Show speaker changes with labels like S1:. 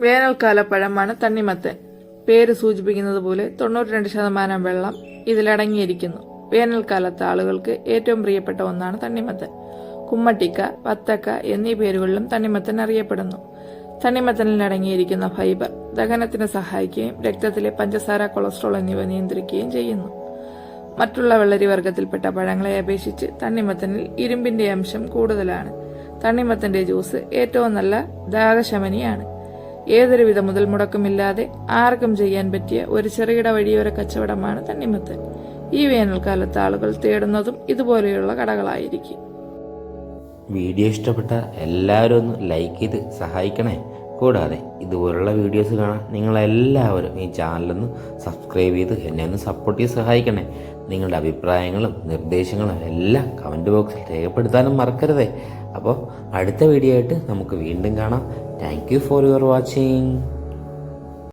S1: വേനൽക്കാല പഴമാണ് തണ്ണിമത്തൻ. പേര് സൂചിപ്പിക്കുന്നത് പോലെ തൊണ്ണൂറ്റിരണ്ട് ശതമാനം വെള്ളം ഇതിലടങ്ങിയിരിക്കുന്നു. വേനൽക്കാലത്ത് ആളുകൾക്ക് ഏറ്റവും പ്രിയപ്പെട്ട ഒന്നാണ് തണ്ണിമത്തൻ. കുമ്മട്ടിക്ക വത്തക്ക എന്നീ പേരുകളിലും തണ്ണിമത്തൻ അറിയപ്പെടുന്നു. തണ്ണിമത്തനിൽ അടങ്ങിയിരിക്കുന്ന ഫൈബർ ദഹനത്തിന് സഹായിക്കുകയും രക്തത്തിലെ പഞ്ചസാര കൊളസ്ട്രോൾ എന്നിവ നിയന്ത്രിക്കുകയും ചെയ്യുന്നു. മറ്റുള്ള വെള്ളരി വർഗത്തിൽപ്പെട്ട പഴങ്ങളെ അപേക്ഷിച്ച് തണ്ണിമത്തനിൽ ഇരുമ്പിന്റെ അംശം കൂടുതലാണ്. തണ്ണിമത്തന്റെ ജ്യൂസ് ഏറ്റവും നല്ല ദാഹശമനിയാണ്. ഏതൊരുവിധ മുതൽ മുടക്കുമില്ലാതെ ആർക്കും ചെയ്യാൻ പറ്റിയ ഒരു ചെറുകിട വഴിയോര കച്ചവടമാണ് തണ്ണിമത്തൻ ഈ വേനൽക്കാലത്ത് ആളുകൾ തേടുന്നതും ഇതുപോലെയുള്ള കടകളായിരിക്കും.
S2: വീഡിയോ ഇഷ്ടപ്പെട്ട എല്ലാവരും ഒന്ന് ലൈക്ക് ചെയ്ത് സഹായിക്കണേ. കൂടാതെ ഇതുപോലുള്ള വീഡിയോസ് കാണാൻ നിങ്ങളെല്ലാവരും ഈ ചാനലൊന്ന് സബ്സ്ക്രൈബ് ചെയ്ത് എന്നെ ഒന്ന് സപ്പോർട്ട് ചെയ്ത് സഹായിക്കണേ. നിങ്ങളുടെ അഭിപ്രായങ്ങളും നിർദ്ദേശങ്ങളും എല്ലാം കമന്റ് ബോക്സിൽ രേഖപ്പെടുത്താനും മറക്കരുതേ. അപ്പോൾ അടുത്ത വീഡിയോ ആയിട്ട് നമുക്ക് വീണ്ടും കാണാം. Thank for your watching